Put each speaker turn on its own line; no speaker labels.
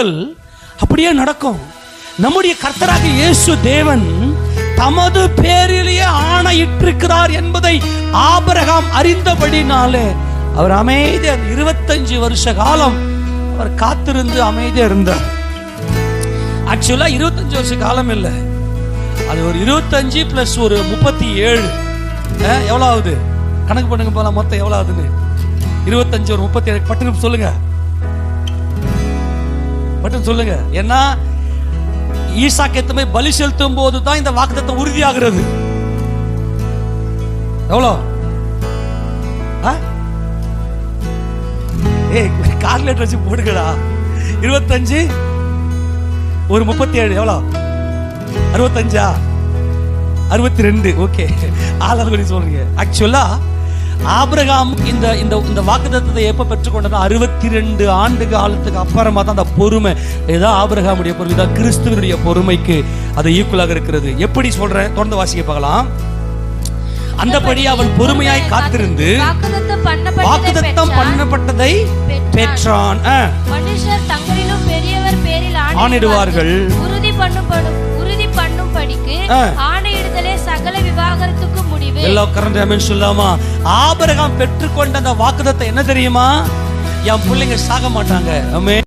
வாக்குறுத்தல் அப்படியே நடக்கும். நம்முடைய கர்த்தராக இயேசு தேவன் தமது பேரிலேயே ஆணையிட்டிருக்கிறார் என்பதை ஆபிரகாம் அறிந்தபடினாலே அவர் அமைதியா இருபத்தஞ்சு வருஷ காலம் அவர் காத்திருந்து அமைதியா இருந்தார். ஆக்சுவலா இருபத்தஞ்சு வருஷ காலம் இல்லை. அது ஒரு இருபத்தஞ்சு பிளஸ் ஒரு முப்பத்தி ஏழு. எவ்வளோ ஆகுது? கணக்கு பண்ணுங்க போல மொத்தம் எவ்வளோ ஆகுதுன்னு? இருபத்தஞ்சு ஒரு முப்பத்தி ஏழு. பட்டுன்னு சொல்லுங்க. மட்டும் சொல்லுங்க. ஏன்னா ஈசாக்கு எத்தனை பலி செலுத்தும் போது தான் இந்த வாக்குத்தத்தம் உறுதியாகிறது. எவ்வளோ? ஆ? ஏய் கால்குலேட்டர் வச்சு போடுங்கடா. இருபத்தஞ்சு ஒரு முப்பத்தி ஏழு எவ்வளோ? அறுபத்தஞ்சா? அறுபத்தி ரெண்டு ஓகே. ஆளார் சொல்றீங்க. ஆக்சுவலா ஆபிரகாம் இந்த இந்த இந்த வாக்குத்தத்தத்தை எப்ப பெற்றுக்கொண்டா அறுபத்தி ரெண்டு ஆண்டு காலத்துக்கு அப்புறமா தான் அந்த பொறுமை. ஏதோ ஆபிரகாமுடைய பொறுமை இதான் கிறிஸ்துவனுடைய பொறுமைக்கு அது ஈக்குவலாக இருக்கிறது. எப்படி சொல்றேன்? தொடர்ந்து வாசிக்க பார்க்கலாம். அந்தபடி அவன் பொறுமையாய் காத்திருந்து
வாக்குத்தத்தம் பண்ணப்பட்டதை பெற்றான். மனுஷர் தங்களிலும் பெரியவர் பேரில்
ஆணையிடுவார்கள்.
உறுதி பண்ணும்படும் உறுதி பண்ணும்படிக்கு
எல்லா கரண்ட் அமேன் சொல்லாமா? ஆபரகம் பெற்றுக்கொண்ட அந்த வாக்குதத்தை என்ன தெரியுமா? என் பிள்ளைங்க சாக மாட்டாங்க. அமே